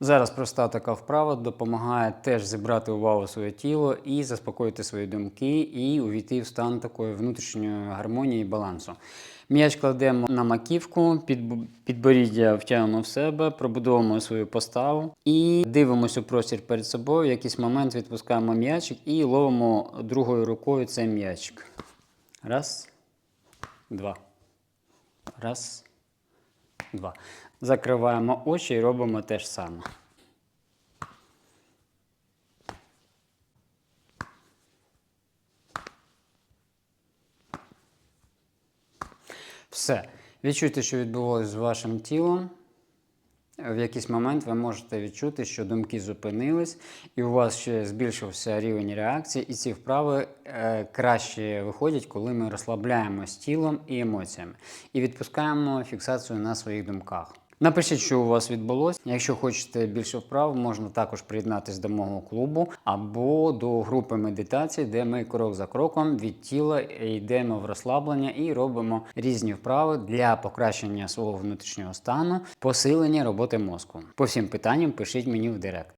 Зараз проста така вправа допомагає теж зібрати увагу своє тіло і заспокоїти свої думки, і увійти в стан такої внутрішньої гармонії і балансу. М'яч кладемо на маківку, під підборіддя втягнемо в себе, пробудовуємо свою поставу і дивимося у простір перед собою. В якийсь момент відпускаємо м'ячик і ловимо другою рукою цей м'ячик. Раз, два. Раз, два. Закриваємо очі і робимо те ж саме. Все. Відчуйте, що відбувалося з вашим тілом. В якийсь момент ви можете відчути, що думки зупинились, і у вас ще збільшився рівень реакції, і ці вправи е, краще виходять, коли ми розслабляємось тілом і емоціями, і відпускаємо фіксацію на своїх думках. Напишіть, що у вас відбулося. Якщо хочете більше вправ, можна також приєднатися до мого клубу або до групи медитації, де ми крок за кроком від тіла йдемо в розслаблення і робимо різні вправи для покращення свого внутрішнього стану, посилення роботи мозку. По всім питанням пишіть мені в директ.